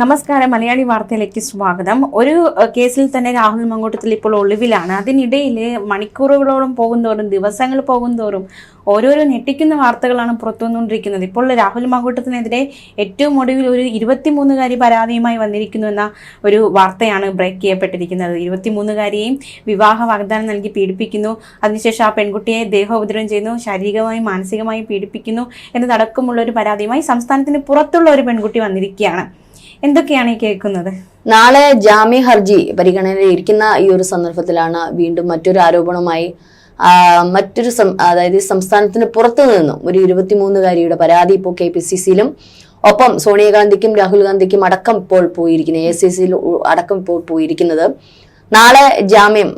നമസ്കാരം. മലയാളി വാർത്തയിലേക്ക് സ്വാഗതം. ഒരു കേസിൽ തന്നെ രാഹുൽ മങ്കോട്ടത്തിൽ ഇപ്പോൾ ഒളിവിലാണ്. അതിനിടയിൽ മണിക്കൂറുകളോളം പോകുന്തോറും ദിവസങ്ങൾ പോകുന്തോറും ഓരോരോ ഞെട്ടിക്കുന്ന വാർത്തകളാണ് പുറത്തുവന്നുകൊണ്ടിരിക്കുന്നത്. ഇപ്പോൾ രാഹുൽ മങ്കോട്ടത്തിനെതിരെ ഏറ്റവും ഒടുവിൽ ഒരു ഇരുപത്തിമൂന്നുകാരി പരാതിയുമായി വന്നിരിക്കുന്നു എന്ന ഒരു വാർത്തയാണ് ബ്രേക്ക് ചെയ്യപ്പെട്ടിരിക്കുന്നത്. ഇരുപത്തിമൂന്നുകാരിയെയും വിവാഹ വാഗ്ദാനം നൽകി പീഡിപ്പിക്കുന്നു. അതിനുശേഷം ആ പെൺകുട്ടിയെ ദേഹോപദ്രവം ചെയ്യുന്നു. ശാരീരികമായും മാനസികമായും പീഡിപ്പിക്കുന്നു എന്നതടക്കമുള്ള ഒരു പരാതിയുമായി സംസ്ഥാനത്തിന് പുറത്തുള്ള ഒരു പെൺകുട്ടി വന്നിരിക്കുകയാണ്. എന്തൊക്കെയാണ് ഈ കേൾക്കുന്നത്? നാളെ ജാമ്യ ഹർജി പരിഗണനയിൽ ഇരിക്കുന്ന ഈ ഒരു സന്ദർഭത്തിലാണ് വീണ്ടും മറ്റൊരു ആരോപണമായി മറ്റൊരു അതായത് സംസ്ഥാനത്തിന് പുറത്തു നിന്നും ഒരു ഇരുപത്തിമൂന്നുകാരിയുടെ പരാതി ഇപ്പോൾ കെ പി സി സിയിലും ഒപ്പം സോണിയാഗാന്ധിക്കും രാഹുൽ ഗാന്ധിക്കും അടക്കം ഇപ്പോൾ പോയിരിക്കുന്നത് എ സി സിയിൽ അടക്കം ഇപ്പോൾ പോയിരിക്കുന്നത്. നാളെ ജാമ്യം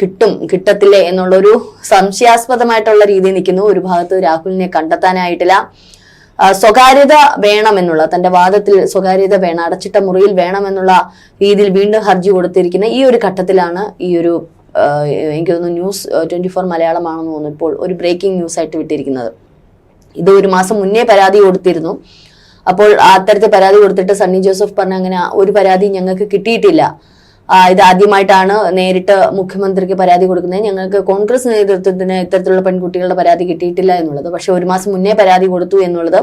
കിട്ടും കിട്ടത്തില്ലേ എന്നുള്ളൊരു സംശയാസ്പദമായിട്ടുള്ള രീതിയിൽ നിൽക്കുന്നു. ഒരു ഭാഗത്ത് രാഹുലിനെ കണ്ടെത്താനായിട്ടില്ല. സ്വകാര്യത വേണമെന്നുള്ള തന്റെ വാദത്തിൽ സ്വകാര്യത വേണം അടച്ചിട്ട മുറിയിൽ വേണമെന്നുള്ള രീതിയിൽ വീണ്ടും ഹർജി കൊടുത്തിരിക്കുന്ന ഈ ഒരു ഘട്ടത്തിലാണ് ഈ ഒരു എനിക്ക് തോന്നുന്നു ന്യൂസ് ട്വന്റി ഫോർ മലയാളമാണെന്ന് തോന്നുന്നു ഇപ്പോൾ ഒരു ബ്രേക്കിംഗ് ന്യൂസ് ആയിട്ട് വിട്ടിരിക്കുന്നത്. ഇത് ഒരു മാസം മുന്നേ പരാതി കൊടുത്തിരുന്നു. അപ്പോൾ അത്തരത്തിൽ പരാതി കൊടുത്തിട്ട് സണ്ണി ജോസഫ് പറഞ്ഞ അങ്ങനെ ഒരു പരാതി ഞങ്ങൾക്ക് കിട്ടിയിട്ടില്ല. ഇത് ആദ്യമായിട്ടാണ് നേരിട്ട് മുഖ്യമന്ത്രിക്ക് പരാതി കൊടുക്കുന്നത്. ഞങ്ങൾക്ക് കോൺഗ്രസ് നേതൃത്വത്തിന് ഇത്തരത്തിലുള്ള പെൺകുട്ടികളുടെ പരാതി കിട്ടിയിട്ടില്ല എന്നുള്ളത്. പക്ഷെ ഒരു മാസം മുന്നേ പരാതി കൊടുത്തു എന്നുള്ളത്.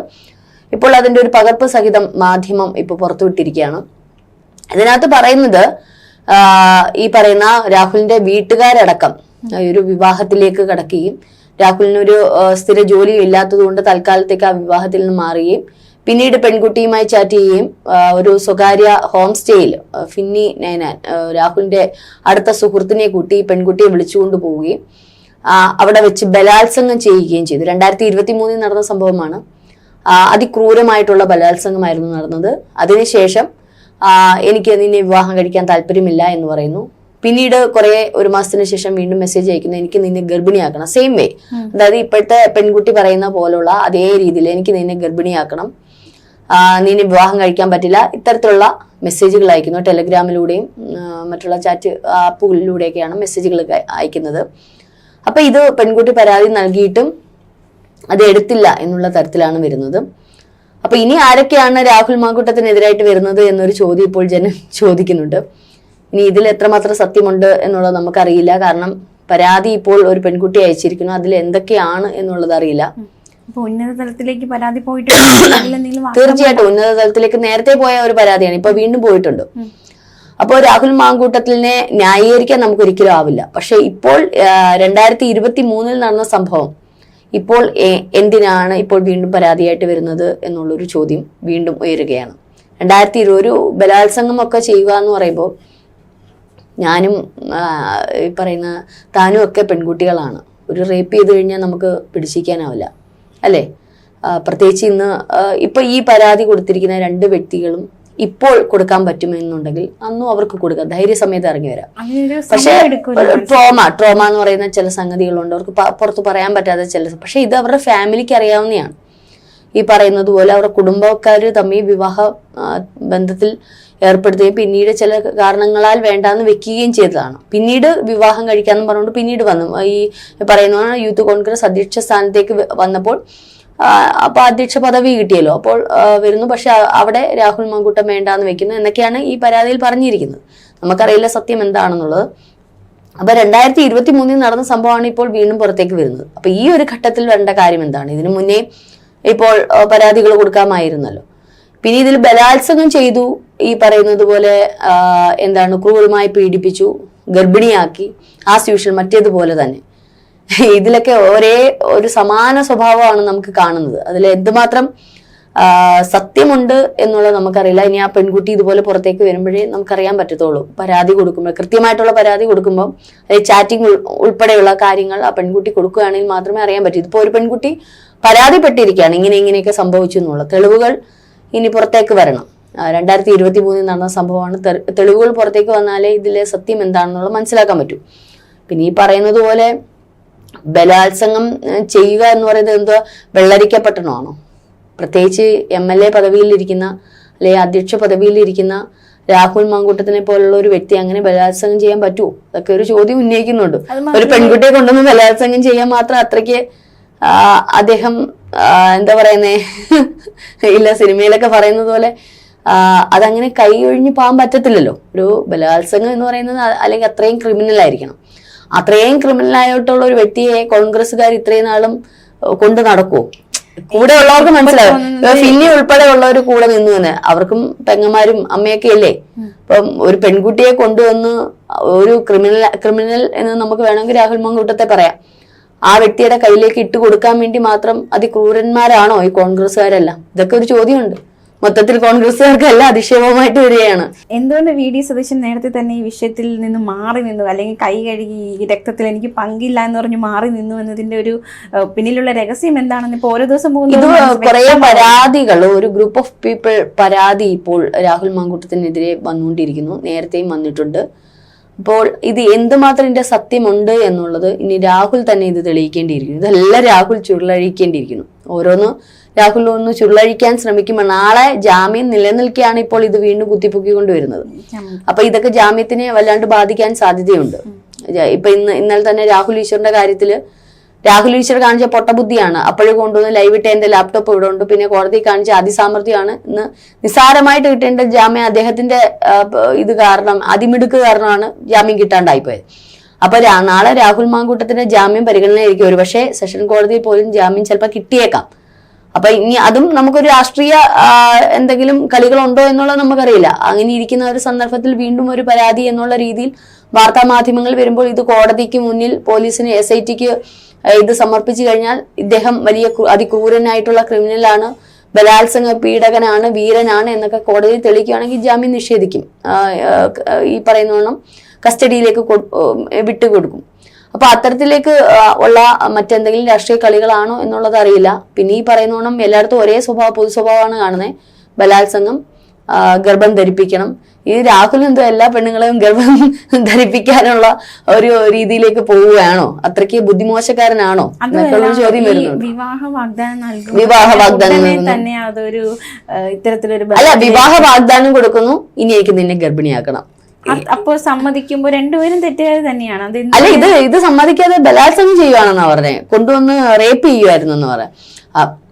ഇപ്പോൾ അതിന്റെ ഒരു പകർപ്പ് സഹിതം മാധ്യമം ഇപ്പോൾ പുറത്തുവിട്ടിരിക്കുകയാണ് ഇതിനകത്ത് പറയുന്നത് ഈ പറയുന്ന രാഹുലിന്റെ വീട്ടുകാരടക്കം ഒരു വിവാഹത്തിലേക്ക് കടക്കുകയും രാഹുലിനൊരു സ്ഥിര ജോലി ഇല്ലാത്തത് കൊണ്ട് തൽക്കാലത്തേക്ക് ആ വിവാഹത്തിൽ നിന്ന് മാറുകയും പിന്നീട് പെൺകുട്ടിയുമായി ചാറ്റ് ചെയ്യുകയും ഒരു സ്വകാര്യ ഹോം സ്റ്റേയിൽ ഫിന്നി നൈനാൻ രാഹുലിന്റെ അടുത്ത സുഹൃത്തിനെ കൂട്ടി പെൺകുട്ടിയെ വിളിച്ചുകൊണ്ട് പോവുകയും അവിടെ വെച്ച് ബലാത്സംഗം ചെയ്യുകയും ചെയ്തു. രണ്ടായിരത്തി ഇരുപത്തി മൂന്നിൽ നടന്ന സംഭവമാണ്. അതിക്രൂരമായിട്ടുള്ള ബലാത്സംഗമായിരുന്നു നടന്നത്. അതിനുശേഷം എനിക്ക് നിന്നെ വിവാഹം കഴിക്കാൻ താല്പര്യമില്ല എന്ന് പറയുന്നു. പിന്നീട് കുറെ ഒരു മാസത്തിന് ശേഷം വീണ്ടും മെസ്സേജ് അയക്കുന്നു എനിക്ക് നിന്നെ ഗർഭിണിയാക്കണം. സെയിം വേ അതായത് ഇപ്പോഴത്തെ പെൺകുട്ടി പറയുന്ന പോലുള്ള അതേ രീതിയിൽ എനിക്ക് നിന്നെ ഗർഭിണിയാക്കണം. നിന്നെ വിവാഹം കഴിക്കാൻ പറ്റില്ല. ഇത്തരത്തിലുള്ള മെസ്സേജുകൾ അയക്കുന്നു. ടെലഗ്രാമിലൂടെയും മറ്റുള്ള ചാറ്റ് ആപ്പുകളിലൂടെയൊക്കെയാണ് മെസ്സേജുകൾ അയക്കുന്നത്. അപ്പൊ ഇത് പെൺകുട്ടി പരാതി നൽകിയിട്ടും അത് എടുത്തില്ല എന്നുള്ള തരത്തിലാണ് വരുന്നത്. അപ്പൊ ഇനി ആരൊക്കെയാണ് രാഹുൽ മാങ്കൂട്ടത്തിനെതിരായിട്ട് വരുന്നത് എന്നൊരു ചോദ്യം ഇപ്പോൾ ജനം ചോദിക്കുന്നുണ്ട്. ഇനി ഇതിൽ എത്രമാത്രം സത്യമുണ്ട് എന്നുള്ളത് നമുക്കറിയില്ല. കാരണം പരാതി ഇപ്പോൾ ഒരു പെൺകുട്ടി അയച്ചിരിക്കുന്നു. അതിൽ എന്തൊക്കെയാണ് എന്നുള്ളത് അറിയില്ല. ഉന്നത തലത്തിലേക്ക് പരാതി പോയിട്ട് അതിലെന്തെങ്കിലും വാർത്ത തീർച്ചയായിട്ടും ഉന്നത തലത്തിലേക്ക് നേരത്തെ പോയ ഒരു പരാതിയാണ്. ഇപ്പൊ വീണ്ടും പോയിട്ടുണ്ട്. അപ്പോൾ രാഹുൽ മാങ്കൂട്ടത്തിനെ ന്യായീകരിക്കാൻ നമുക്ക് ഒരിക്കലും ആവില്ല. പക്ഷെ ഇപ്പോൾ രണ്ടായിരത്തി ഇരുപത്തി മൂന്നിൽ നടന്ന സംഭവം ഇപ്പോൾ എന്തിനാണ് ഇപ്പോൾ വീണ്ടും പരാതിയായിട്ട് വരുന്നത് എന്നുള്ളൊരു ചോദ്യം വീണ്ടും ഉയരുകയാണ്. രണ്ടായിരത്തി ഇരുപത് ഒരു ബലാത്സംഗം ഒക്കെ ചെയ്യുക എന്ന് പറയുമ്പോൾ ഞാനും ഈ പറയുന്ന താനും ഒക്കെ പെൺകുട്ടികളാണ്. ഒരു റേപ്പ് ചെയ്ത് കഴിഞ്ഞാൽ നമുക്ക് പിടിച്ചിരിക്കാനാവില്ല. അല്ലേ? പ്രത്യേകിച്ച് ഇന്ന് ഇപ്പൊ ഈ പരാതി കൊടുത്തിരിക്കുന്ന രണ്ട് വ്യക്തികളും ഇപ്പോൾ കൊടുക്കാൻ പറ്റുമെന്നുണ്ടെങ്കിൽ അന്നും അവർക്ക് കൊടുക്കാം ധൈര്യസമയത്ത് ഇറങ്ങി വരാം. പക്ഷേ ട്രോമ ട്രോമ എന്ന് പറയുന്ന ചില സംഗതികളുണ്ട്. അവർക്ക് പുറത്ത് പറയാൻ പറ്റാത്ത ചില പക്ഷേ ഇത് അവരുടെ ഫാമിലിക്ക് അറിയാവുന്നതാണ്. ഈ പറയുന്നത് പോലെ അവരുടെ കുടുംബക്കാർ തമ്മിൽ വിവാഹ ബന്ധത്തിൽ ഏർപ്പെടുത്തുകയും പിന്നീട് ചില കാരണങ്ങളാൽ വേണ്ടാന്ന് വെക്കുകയും ചെയ്തതാണ്. പിന്നീട് വിവാഹം കഴിക്കാന്ന് പറഞ്ഞുകൊണ്ട് പിന്നീട് വന്നു. ഈ പറയുന്ന യൂത്ത് കോൺഗ്രസ് അധ്യക്ഷ സ്ഥാനത്തേക്ക് വന്നപ്പോൾ അപ്പൊ അധ്യക്ഷ പദവി കിട്ടിയല്ലോ. അപ്പോൾ വരുന്നു. പക്ഷെ അവിടെ രാഹുൽ മാങ്കൂട്ടം വേണ്ടാന്ന് വെക്കുന്നു എന്നൊക്കെയാണ് ഈ പരാതിയിൽ പറഞ്ഞിരിക്കുന്നത്. നമുക്കറിയില്ല സത്യം എന്താണെന്നുള്ളത്. അപ്പൊ രണ്ടായിരത്തി ഇരുപത്തി മൂന്നിൽ നടന്ന സംഭവമാണ് ഇപ്പോൾ വീണ്ടും പുറത്തേക്ക് വരുന്നത്. അപ്പൊ ഈ ഒരു ഘട്ടത്തിൽ വരേണ്ട കാര്യം എന്താണ്? ഇതിനു മുന്നേ ഇപ്പോൾ പരാതികൾ കൊടുക്കാമായിരുന്നല്ലോ. പിന്നെ ഇതിൽ ബലാത്സംഗം ചെയ്തു ഈ പറയുന്നത് പോലെ എന്താണ് ക്രൂരമായി പീഡിപ്പിച്ചു ഗർഭിണിയാക്കി ആസ് യൂഷ്വൽ മറ്റേതുപോലെ തന്നെ. ഇതിലൊക്കെ ഒരേ ഒരു സമാന സ്വഭാവമാണ് നമുക്ക് കാണുന്നത്. അതിൽ എന്തുമാത്രം സത്യമുണ്ട് എന്നുള്ളത് നമുക്കറിയില്ല. ഇനി ആ പെൺകുട്ടി ഇതുപോലെ പുറത്തേക്ക് വരുമ്പോഴേ നമുക്കറിയാൻ പറ്റത്തുള്ളൂ. പരാതി കൊടുക്കുമ്പോൾ കൃത്യമായിട്ടുള്ള പരാതി കൊടുക്കുമ്പോൾ അതായത് ചാറ്റിംഗ് ഉൾപ്പെടെയുള്ള കാര്യങ്ങൾ ആ പെൺകുട്ടി കൊടുക്കുകയാണെങ്കിൽ മാത്രമേ അറിയാൻ പറ്റൂ. ഇതിപ്പോൾ ഒരു പെൺകുട്ടി പരാതിപ്പെട്ടിരിക്കുകയാണ്. ഇങ്ങനെ ഇങ്ങനെയൊക്കെ സംഭവിച്ചു എന്നുള്ള തെളിവുകൾ ഇനി പുറത്തേക്ക് വരണം. രണ്ടായിരത്തി ഇരുപത്തി മൂന്നിൽ നടന്ന സംഭവമാണ്. തെളിവുകൾ പുറത്തേക്ക് വന്നാലേ ഇതിലെ സത്യം എന്താണെന്നുള്ളത് മനസ്സിലാക്കാൻ പറ്റൂ. പിന്നെ ഈ പറയുന്നത് പോലെ ബലാത്സംഗം ചെയ്യുക എന്ന് പറയുന്നത് എന്തോ വെള്ളരിക്കപ്പെട്ടണമാണോ? പ്രത്യേകിച്ച് എം എൽ എ പദവിയിലിരിക്കുന്ന അല്ലെങ്കിൽ അധ്യക്ഷ പദവിയിലിരിക്കുന്ന രാഹുൽ മാങ്കൂട്ടത്തിനെ പോലുള്ള ഒരു വ്യക്തി അങ്ങനെ ബലാത്സംഗം ചെയ്യാൻ പറ്റുമോ? അതൊക്കെ ഒരു ചോദ്യം ഉന്നയിക്കുന്നുണ്ട്. ഒരു പെൺകുട്ടിയെ കൊണ്ടൊന്ന് ബലാത്സംഗം ചെയ്യാൻ മാത്രം അത്രയ്ക്ക് അദ്ദേഹം എന്താ പറയുന്നേ? ഇല്ല സിനിമയിലൊക്കെ പറയുന്നത് പോലെ അതങ്ങനെ കൈ ഒഴിഞ്ഞു പോകാൻ പറ്റത്തില്ലല്ലോ. ഒരു ബലാത്സംഗം എന്ന് പറയുന്നത് അല്ലെങ്കിൽ അത്രയും ക്രിമിനൽ ആയിരിക്കണം. അത്രയും ക്രിമിനൽ ആയിട്ടുള്ള ഒരു വ്യക്തിയെ കോൺഗ്രസ്സുകാർ ഇത്രയും നാളും കൊണ്ട് നടക്കുവോ? കൂടെ ഉള്ളവർക്ക് മനസ്സിലാവും. ഫിന്നി ഉൾപ്പെടെ ഉള്ളവർ കൂടെ നിന്നു തന്നെ. അവർക്കും പെങ്ങന്മാരും അമ്മയൊക്കെ അല്ലേ അപ്പം ഒരു പെൺകുട്ടിയെ കൊണ്ടുവന്ന് ഒരു ക്രിമിനൽ ക്രിമിനൽ എന്ന് നമുക്ക് വേണമെങ്കിൽ രാഹുൽ മങ്കൂട്ടത്തെ പറയാം. ആ വ്യക്തിയുടെ കയ്യിലേക്ക് ഇട്ട് കൊടുക്കാൻ വേണ്ടി മാത്രം അതിക്രൂരന്മാരാണോ ഈ കോൺഗ്രസ്സുകാരെല്ലാം? ഇതൊക്കെ ഒരു ചോദ്യമുണ്ട്. മൊത്തത്തിൽ കോൺഗ്രസ്സുകാർക്ക് എല്ലാം അധിക്ഷേപമായിട്ട് വരികയാണ്. എന്തുകൊണ്ട് വി ഡി സതീശൻ നേരത്തെ തന്നെ ഈ വിഷയത്തിൽ നിന്ന് മാറി നിന്നു? അല്ലെങ്കിൽ കൈ കഴുകി ഈ രക്തത്തിൽ എനിക്ക് പങ്കില്ല എന്ന് പറഞ്ഞ് മാറി നിന്നു എന്നതിന്റെ ഒരു പിന്നിലുള്ള രഹസ്യം എന്താണെന്ന് ഇപ്പോൾ ഓരോ ദിവസം പോകുന്നത് കുറെ പരാതികൾ ഒരു ഗ്രൂപ്പ് ഓഫ് പീപ്പിൾ പരാതി ഇപ്പോൾ രാഹുൽ മാങ്കൂട്ടത്തിനെതിരെ വന്നുകൊണ്ടിരിക്കുന്നു. നേരത്തെയും വന്നിട്ടുണ്ട്. അപ്പോൾ ഇത് എന്തുമാത്രം ഇതിന്റെ സത്യമുണ്ട് എന്നുള്ളത് ഇനി രാഹുൽ തന്നെ ഇത് തെളിയിക്കേണ്ടിയിരിക്കുന്നു. ഇതെല്ലാം രാഹുൽ ചുരുളഴിക്കേണ്ടിയിരിക്കുന്നു. ഓരോന്ന് രാഹുൽ ഒന്ന് ചുരുളഴിക്കാൻ ശ്രമിക്കുമ്പോൾ നാളെ ജാമ്യം നിലനിൽക്കുകയാണ് ഇപ്പോൾ ഇത് വീണ്ടും കുത്തിപ്പൊക്കിക്കൊണ്ട് വരുന്നത് അപ്പൊ ഇതൊക്കെ ജാമ്യത്തിനെ വല്ലാണ്ട് ബാധിക്കാൻ സാധ്യതയുണ്ട്. ഇപ്പൊ ഇന്ന് ഇന്നലെ തന്നെ രാഹുൽ ഈശ്വറിന്റെ കാര്യത്തിൽ രാഹുൽ ഈശ്വർ കാണിച്ച പൊട്ടബുദ്ധിയാണ്. അപ്പോഴും കൊണ്ടുവന്ന് ലൈവ് ഇട്ട് എന്റെ ലാപ്ടോപ്പ് ഇവിടെ ഉണ്ട്. പിന്നെ കോടതി കാണിച്ച അതിസാമർഥ്യമാണ് ഇന്ന് നിസ്സാരമായിട്ട് കിട്ടേണ്ട ജാമ്യം അദ്ദേഹത്തിന്റെ ഇത് കാരണം അതിമിടുക്ക് കാരണമാണ് ജാമ്യം കിട്ടാണ്ടായിപ്പോയത്. അപ്പൊ നാളെ രാഹുൽ മാങ്കൂട്ടത്തിന്റെ ജാമ്യം പരിഗണനയായിരിക്കും ഒരു പക്ഷേ സെഷൻ കോടതിയിൽ പോലും ജാമ്യം ചിലപ്പോൾ കിട്ടിയേക്കാം. അപ്പൊ ഇനി അതും നമുക്കൊരു രാഷ്ട്രീയ എന്തെങ്കിലും കളികൾ ഉണ്ടോ എന്നുള്ളത് നമുക്കറിയില്ല. അങ്ങനെ ഇരിക്കുന്ന ഒരു സന്ദർഭത്തിൽ വീണ്ടും ഒരു പരാതി എന്നുള്ള രീതിയിൽ വാർത്താ മാധ്യമങ്ങൾ വരുമ്പോൾ ഇത് കോടതിക്ക് മുന്നിൽ പോലീസിന് എസ് ഐ ടിക്ക് ഇത് സമർപ്പിച്ചു കഴിഞ്ഞാൽ ഇദ്ദേഹം വലിയ ക്രൂ- അതിക്രൂരനായിട്ടുള്ള ക്രിമിനലാണ് ബലാത്സംഗ പീഡകനാണ് വീരനാണ് എന്നൊക്കെ കോടതി തെളിയിക്കുകയാണെങ്കിൽ ജാമ്യം നിഷേധിക്കും. ഈ പറയുന്നവണ്ണം കസ്റ്റഡിയിലേക്ക് വിട്ടുകൊടുക്കും. അപ്പൊ അത്തരത്തിലേക്ക് ഉള്ള മറ്റെന്തെങ്കിലും രാഷ്ട്രീയ കളികളാണോ എന്നുള്ളത് അറിയില്ല. പിന്നെ ഈ പറയുന്നോണം എല്ലായിടത്തും ഒരേ സ്വഭാവ പൊതു സ്വഭാവമാണ് കാണുന്നത് ബലാത്സംഗം ഗർഭം ധരിപ്പിക്കണം. ഈ രാഹുൽ എന്തോ എല്ലാ പെണ്ണുങ്ങളെയും ഗർഭം ധരിപ്പിക്കാനുള്ള ഒരു രീതിയിലേക്ക് പോവുകയാണോ? അത്രയ്ക്ക് ബുദ്ധിമോശക്കാരനാണോ? എന്നൊക്കെയുള്ള ചോദ്യം വരുന്നുണ്ട്. വിവാഹ വാഗ്ദാനം വിവാഹ വാഗ്ദാനം തന്നെ അതൊരു ഇത്തരത്തിലൊരു അല്ല വിവാഹ വാഗ്ദാനം കൊടുക്കുന്നു. ഇനി എനിക്ക് നിന്നെ ഗർഭിണിയാക്കണം. അ- സമ്മതിക്കുമ്പോ രണ്ടുപേരും തെറ്റുകാർ തന്നെയാണ്. അല്ല ഇത് ഇത് സമ്മതിക്കാതെ ബലാത്സംഗം ചെയ്യുവാണെന്നാ പറഞ്ഞേ. കൊണ്ടുവന്ന് റേപ്പ് ചെയ്യുമായിരുന്നു എന്ന് പറയാം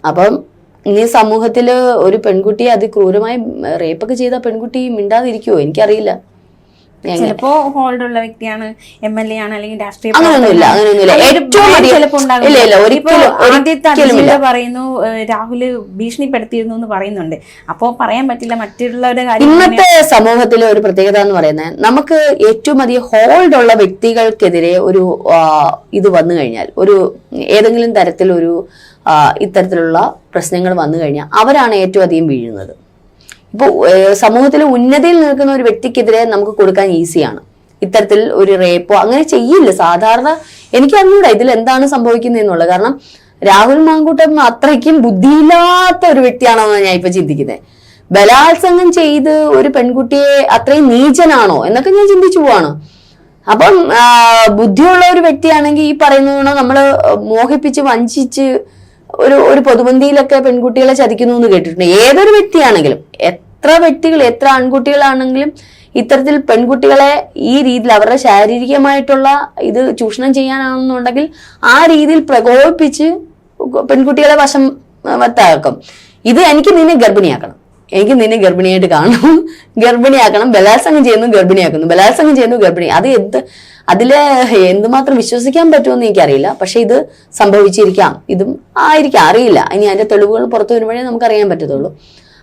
അപ്പം ഇനി സമൂഹത്തിൽ ഒരു പെൺകുട്ടിയെ അതിക്രൂരമായി റേപ്പൊക്കെ ചെയ്ത പെൺകുട്ടി മിണ്ടാതിരിക്കുവോ? എനിക്കറിയില്ല? ചിലപ്പോ ഹോൾഡ് ഉള്ള വ്യക്തിയാണ് എം എൽ എ ആണ് അല്ലെങ്കിൽ രാഷ്ട്രീയ അങ്ങനെയൊന്നുമില്ല പ്രവർത്തകനാണ്. അങ്ങനെയൊന്നുമില്ല. ഏറ്റവും. ഇല്ല പറയുന്നു രാഹുൽ ഭീഷണിപ്പെടുത്തിയിരുന്നു എന്ന് പറയുന്നുണ്ട്. അപ്പോ പറയാൻ പറ്റില്ല മറ്റുള്ളവരുടെ കാര്യം ഇന്നത്തെ സമൂഹത്തിലെ ഒരു പ്രത്യേകത എന്ന് പറയുന്നത് നമുക്ക് ഏറ്റവും അധികം ഹോൾഡ് ഉള്ള വ്യക്തികൾക്കെതിരെ ഒരു ഇത് വന്നു കഴിഞ്ഞാൽ ഒരു ഏതെങ്കിലും തരത്തിലൊരു ഇത്തരത്തിലുള്ള പ്രശ്നങ്ങൾ വന്നു കഴിഞ്ഞാൽ അവരാണ് ഏറ്റവും അധികം വീഴുന്നത്. ഇപ്പോൾ സമൂഹത്തിൽ ഉന്നതിയിൽ നിൽക്കുന്ന ഒരു വ്യക്തിക്കെതിരെ നമുക്ക് കൊടുക്കാൻ ഈസിയാണ്. ഇത്തരത്തിൽ ഒരു റേപ്പോ അങ്ങനെ ചെയ്യില്ല. സാധാരണ എനിക്ക് അറിഞ്ഞൂടാ ഇതിൽ എന്താണ് സംഭവിക്കുന്നത് എന്നുള്ളത്. കാരണം രാഹുൽ മാങ്കൂട്ടം അത്രയ്ക്കും ബുദ്ധിയില്ലാത്ത ഒരു വ്യക്തിയാണെന്നാണ് ഞാൻ ഇപ്പൊ ചിന്തിക്കുന്നത് ബലാത്സംഗം ചെയ്ത് ഒരു പെൺകുട്ടിയെ അത്രയും നീചനാണോ എന്നൊക്കെ ഞാൻ ചിന്തിച്ചു പോവാണ്. അപ്പം ബുദ്ധിയുള്ള ഒരു വ്യക്തിയാണെങ്കിൽ ഈ പറയുന്ന നമ്മൾ മോഹിപ്പിച്ച് വഞ്ചിച്ച് ഒരു ഒരു പൊതുബന്ധിയിലൊക്കെ പെൺകുട്ടികളെ ചതിക്കുന്നു എന്ന് കേട്ടിട്ടുണ്ട്. ഏതൊരു വ്യക്തിയാണെങ്കിലും എത്ര വ്യക്തികൾ എത്ര ആൺകുട്ടികളാണെങ്കിലും ഇത്തരത്തിൽ പെൺകുട്ടികളെ ഈ രീതിയിൽ അവരുടെ ശാരീരികമായിട്ടുള്ള ഇത് ചൂഷണം ചെയ്യാനാണെന്നുണ്ടെങ്കിൽ ആ രീതിയിൽ പ്രകോപിപ്പിച്ച് പെൺകുട്ടികളെ വശം വത്താക്കും ഇത് എനിക്ക് നിന്നെ ഗർഭിണിയാക്കണം. എനിക്ക് നിന്നെ ഗർഭിണിയായിട്ട് കാണണം. ഗർഭിണിയാക്കണം. ബലാത്സംഗം ചെയ്യുന്നു ഗർഭിണിയാക്കുന്നു. ബലാത്സംഗം ചെയ്യുന്നു ഗർഭിണി. അത് എന്ത് അതിൽ എന്തുമാത്രം വിശ്വസിക്കാൻ പറ്റുമെന്ന് എനിക്കറിയില്ല. പക്ഷെ ഇത് സംഭവിച്ചിരിക്കാം. ഇതും ആയിരിക്കാം. അറിയില്ല. ഇനി അതിന്റെ തെളിവുകൾ പുറത്തു വരുമ്പോഴേ നമുക്ക് അറിയാൻ പറ്റത്തുള്ളൂ.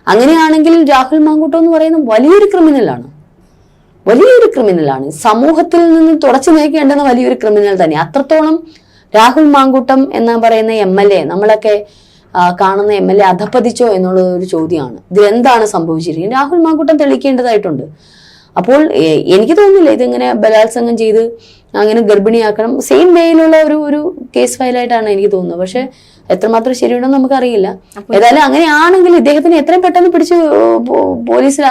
അങ്ങനെയാണെങ്കിൽ രാഹുൽ മാങ്കൂട്ടോ എന്ന് പറയുന്നത് വലിയൊരു ക്രിമിനലാണ് വലിയൊരു ക്രിമിനലാണ് സമൂഹത്തിൽ നിന്ന് തുടച്ചു നീക്കേണ്ടുന്ന വലിയൊരു ക്രിമിനൽ തന്നെ. അത്രത്തോളം രാഹുൽ മാങ്കൂട്ടം എന്ന് പറയുന്ന എം എൽ എ നമ്മളൊക്കെ കാണുന്ന എം എൽ എ അധപ്പതിച്ചോ എന്നുള്ളത് ഒരു ചോദ്യമാണ്. ഇതിലെന്താണ് സംഭവിച്ചിരിക്കുന്നത്? രാഹുൽ മാങ്കൂട്ടം തെളിയിക്കേണ്ടതായിട്ടുണ്ട്. അപ്പോൾ എനിക്ക് തോന്നുന്നില്ല ഇതിങ്ങനെ ബലാത്സംഗം ചെയ്ത് അങ്ങനെ ഗർഭിണിയാക്കണം. സെയിം വേയിലുള്ള ഒരു ഒരു കേസ് ഫയലായിട്ടാണ് എനിക്ക് തോന്നുന്നത്. പക്ഷെ എത്രമാത്രം ശരിയുണ്ടെന്ന് നമുക്കറിയില്ല. ഏതായാലും അങ്ങനെയാണെങ്കിൽ ഇദ്ദേഹത്തിന് എത്രയും പെട്ടെന്ന് പിടിച്ച് പോലീസിൽ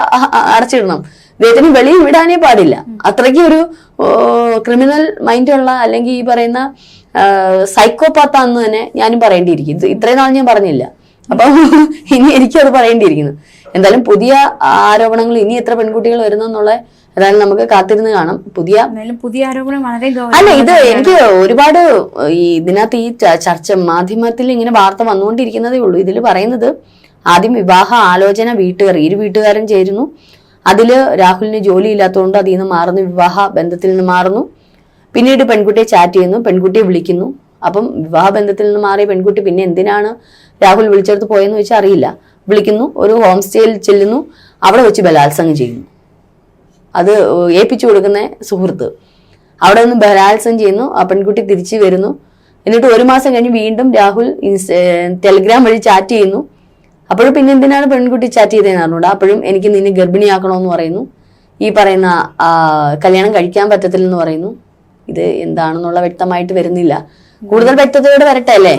അടച്ചിടണം. ഇദ്ദേഹത്തിന് വെളിയിൽ വിടാനേ പാടില്ല. അത്രയ്ക്ക് ഒരു ക്രിമിനൽ മൈൻഡുള്ള അല്ലെങ്കിൽ ഈ പറയുന്ന സൈക്കോപാത്താന്ന് തന്നെ ഞാനും പറയേണ്ടിയിരിക്കും. ഇത് ഇത്രയും നാൾ ഞാൻ പറഞ്ഞില്ല. അപ്പം ഇനി എനിക്കത് പറയേണ്ടിയിരിക്കുന്നു. എന്തായാലും പുതിയ ആരോപണങ്ങൾ ഇനി എത്ര പെൺകുട്ടികൾ വരുന്നെന്നുള്ള ഏതായാലും നമുക്ക് കാത്തിരുന്ന് കാണാം. പുതിയ പുതിയ ആരോപണം വളരെ അല്ല ഇത് എനിക്ക് ഒരുപാട് ഈ ഇതിനകത്ത് ഈ ചർച്ച മാധ്യമത്തിൽ ഇങ്ങനെ വാർത്ത വന്നുകൊണ്ടിരിക്കുന്നതേ ഉള്ളൂ. ഇതിൽ പറയുന്നത് ആദ്യം വിവാഹ ആലോചന വീട്ടുകാർ ഇരു വീട്ടുകാരും ചേരുന്നു. അതിൽ രാഹുലിന് ജോലി ഇല്ലാത്തതുകൊണ്ട് അതിൽ നിന്ന് മാറുന്നു വിവാഹ ബന്ധത്തിൽ നിന്ന് മാറുന്നു. പിന്നീട് പെൺകുട്ടിയെ ചാറ്റ് ചെയ്യുന്നു പെൺകുട്ടിയെ വിളിക്കുന്നു. അപ്പം വിവാഹ ബന്ധത്തിൽ നിന്ന് മാറിയ പെൺകുട്ടി പിന്നെ എന്തിനാണ് രാഹുൽ വിളിച്ചെടുത്ത് പോയെന്ന് വെച്ചാൽ അറിയില്ല. വിളിക്കുന്നു ഒരു ഹോം സ്റ്റേയിൽ ചെല്ലുന്നു അവിടെ വെച്ച് ബലാത്സംഗം ചെയ്യുന്നു. അത് ഏൽപ്പിച്ചു കൊടുക്കുന്ന സുഹൃത്ത്. അവിടെ നിന്ന് ബലാത്സംഗം ചെയ്യുന്നു ആ പെൺകുട്ടി തിരിച്ചു വരുന്നു. എന്നിട്ട് ഒരു മാസം കഴിഞ്ഞ് വീണ്ടും രാഹുൽ ടെലിഗ്രാം വഴി ചാറ്റ് ചെയ്യുന്നു. അപ്പോഴും പിന്നെ എന്തിനാണ് പെൺകുട്ടി ചാറ്റ് ചെയ്തതെന്ന് അറിഞ്ഞൂടാ? അപ്പോഴും എനിക്ക് നിന്നെ ഗർഭിണിയാക്കണമെന്ന് പറയുന്നു. ഈ പറയുന്ന കല്യാണം കഴിക്കാൻ പറ്റത്തില്ലെന്ന് പറയുന്നു. ഇത് എന്താണെന്നുള്ള വ്യക്തമായിട്ട് വരുന്നില്ല. കൂടുതൽ വ്യക്തതയോടെ വരട്ടെ അല്ലേ?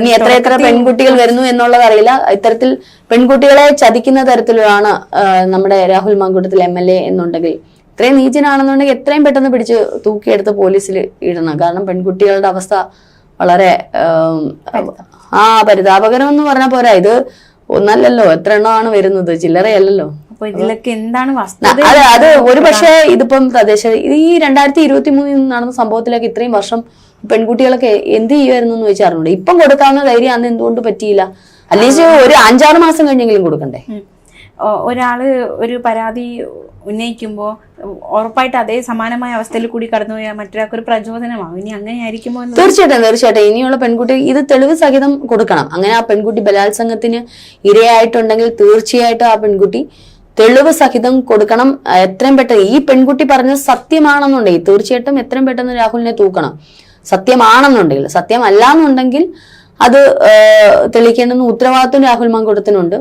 ഇനി എത്ര എത്ര പെൺകുട്ടികൾ വരുന്നു എന്നുള്ളത് അറിയില്ല. ഇത്തരത്തിൽ പെൺകുട്ടികളെ ചതിക്കുന്ന തരത്തിലാണ് നമ്മുടെ Rahul Mamkootathil M L A എന്നുണ്ടെങ്കിൽ. ഇത്രയും നീചനാണെന്നുണ്ടെങ്കിൽ എത്രയും പെട്ടെന്ന് പിടിച്ച് തൂക്കിയെടുത്ത് പോലീസിൽ ഇടണം. കാരണം പെൺകുട്ടികളുടെ അവസ്ഥ വളരെ ആ പരിതാപകരം. എന്ന് പറഞ്ഞ പോരാ. ഇത് ഒന്നല്ലല്ലോ. എത്ര എണ്ണമാണ് വരുന്നത്? ചില്ലറയല്ലല്ലോ. അപ്പൊ ഇതിലൊക്കെ എന്താണ് വസ്തുത അത് അത് ഒരു പക്ഷേ ഇതിപ്പം തദ്ദേശ ഈ രണ്ടായിരത്തി ഇരുപത്തി മൂന്നിൽ നടന്ന സംഭവത്തിലൊക്കെ ഇത്രയും വർഷം പെൺകുട്ടികളൊക്കെ എന്ത് ചെയ്യുമായിരുന്നു എന്ന് ചോദിച്ചാൽ അറിഞ്ഞൂടെ? ഇപ്പം കൊടുക്കാവുന്ന ധൈര്യം അന്ന് എന്തുകൊണ്ട് പറ്റിയില്ല? അല്ലെങ്കിൽ ഒരു അഞ്ചാറ് മാസം കഴിഞ്ഞെങ്കിലും കൊടുക്കണ്ടേ. ഒരാൾ ഒരു പരാതി ഉന്നയിക്കുമ്പോൾ ഉറപ്പായിട്ട് അതേ സമാനമായ അവസ്ഥയിൽ കൂടി കടന്നുപോയാൽ മറ്റൊരാൾക്ക് ഒരു പ്രചോദനമാവും. ഇനി അങ്ങനെ ആയിരിക്കുമോ തീർച്ചയായിട്ടും തീർച്ചയായിട്ടും. ഇനിയുള്ള പെൺകുട്ടി ഇത് തെളിവ് സഹിതം കൊടുക്കണം. അങ്ങനെ ആ പെൺകുട്ടി ബലാത്സംഗത്തിന് ഇരയായിട്ടുണ്ടെങ്കിൽ തീർച്ചയായിട്ടും ആ പെൺകുട്ടി തെളിവ് സഹിതം കൊടുക്കണം. എത്രയും പെട്ടെന്ന്. ഈ പെൺകുട്ടി പറഞ്ഞത് സത്യമാണെന്നുണ്ടെങ്കിൽ തീർച്ചയായിട്ടും എത്രയും പെട്ടെന്ന് രാഹുലിനെ തൂക്കണം. സത്യമാണെന്നുണ്ടെങ്കിൽ സത്യമല്ല എന്നുണ്ടെങ്കിൽ അത് തെളിയിക്കേണ്ടെന്ന് ഉത്തരവാദിത്വം രാഹുൽ മങ്കുടത്തിനുണ്ട്.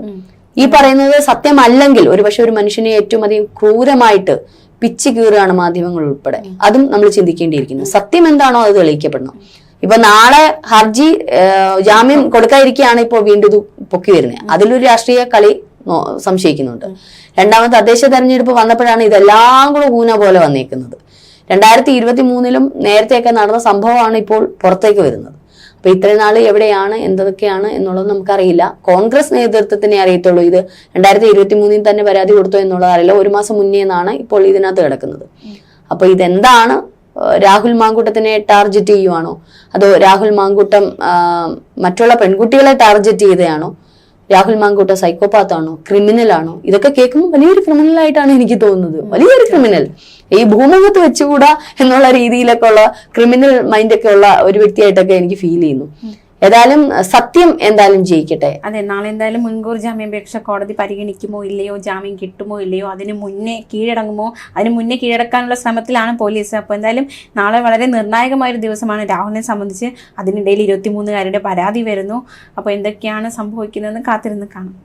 ഈ പറയുന്നത് സത്യമല്ലെങ്കിൽ ഒരുപക്ഷെ ഒരു മനുഷ്യനെ ഏറ്റവും അധികം ക്രൂരമായിട്ട് പിച്ച് കീറുകയാണ് മാധ്യമങ്ങൾ ഉൾപ്പെടെ. അതും നമ്മൾ ചിന്തിക്കേണ്ടിയിരിക്കുന്നു. സത്യം എന്താണോ അത് തെളിയിക്കപ്പെടണം. ഇപ്പൊ നാളെ ഹർജി ജാമ്യം കൊടുക്കാതിരിക്കുകയാണ് ഇപ്പോൾ വീണ്ടും ഇത് പൊക്കി വരുന്നത്. അതിലൊരു രാഷ്ട്രീയ കളി സംശയിക്കുന്നുണ്ട്. രണ്ടാമത് തദ്ദേശ തെരഞ്ഞെടുപ്പ് വന്നപ്പോഴാണ് ഇതെല്ലാം കൂടെ ഊന പോലെ വന്നേക്കുന്നത്. രണ്ടായിരത്തി ഇരുപത്തി മൂന്നിലും നേരത്തെയൊക്കെ നടന്ന സംഭവമാണ് ഇപ്പോൾ പുറത്തേക്ക് വരുന്നത്. അപ്പൊ ഇത്രയും നാൾ എവിടെയാണ് എന്തൊക്കെയാണ് എന്നുള്ളത് നമുക്കറിയില്ല. കോൺഗ്രസ് നേതൃത്വത്തിനെ അറിയത്തുള്ളൂ ഇത്. രണ്ടായിരത്തി ഇരുപത്തി മൂന്നിൽ തന്നെ പരാതി കൊടുത്തോ എന്നുള്ളത് അറിയില്ല. ഒരു മാസം മുന്നേ എന്നാണ് ഇപ്പോൾ ഇതിനകത്ത് കിടക്കുന്നത്. അപ്പൊ ഇതെന്താണ്? രാഹുൽ മാങ്കൂട്ടത്തിനെ ടാർജറ്റ് ചെയ്യുവാണോ? അതോ രാഹുൽ മാങ്കൂട്ടം മറ്റുള്ള പെൺകുട്ടികളെ ടാർജറ്റ് ചെയ്തതാണോ രാഹുൽ മാങ്കൂട്ട സൈക്കോപാത്ത് ആണോ ക്രിമിനൽ ആണോ ഇതൊക്കെ കേൾക്കുമ്പോൾ വലിയൊരു ക്രിമിനൽ ആയിട്ടാണ് എനിക്ക് തോന്നുന്നത്. വലിയൊരു ക്രിമിനൽ ഈ ഭൂമുഖത്ത് വെച്ചുകൂടാ എന്നുള്ള രീതിയിലൊക്കെ ഉള്ള ക്രിമിനൽ മൈൻഡൊക്കെ ഉള്ള ഒരു വ്യക്തിയായിട്ടൊക്കെ എനിക്ക് ഫീൽ ചെയ്യുന്നു. ഏതായാലും സത്യം എന്തായാലും ജയിക്കട്ടെ. അതെ നാളെ എന്തായാലും മുൻകൂർ ജാമ്യാപേക്ഷ കോടതി പരിഗണിക്കുമോ ഇല്ലയോ ജാമ്യം കിട്ടുമോ ഇല്ലയോ അതിന് മുന്നേ കീഴടങ്ങുമോ അതിന് മുന്നേ കീഴടക്കാനുള്ള ശ്രമത്തിലാണ് പോലീസ്. അപ്പോൾ എന്തായാലും നാളെ വളരെ നിർണായകമായ ഒരു ദിവസമാണ് രാഹുലിനെ സംബന്ധിച്ച്. അതിനിടയിൽ ഇരുപത്തിമൂന്നുകാരുടെ പരാതി വരുന്നു. അപ്പോൾ എന്തൊക്കെയാണ് സംഭവിക്കുന്നതെന്ന് കാത്തിരുന്ന് കാണാം.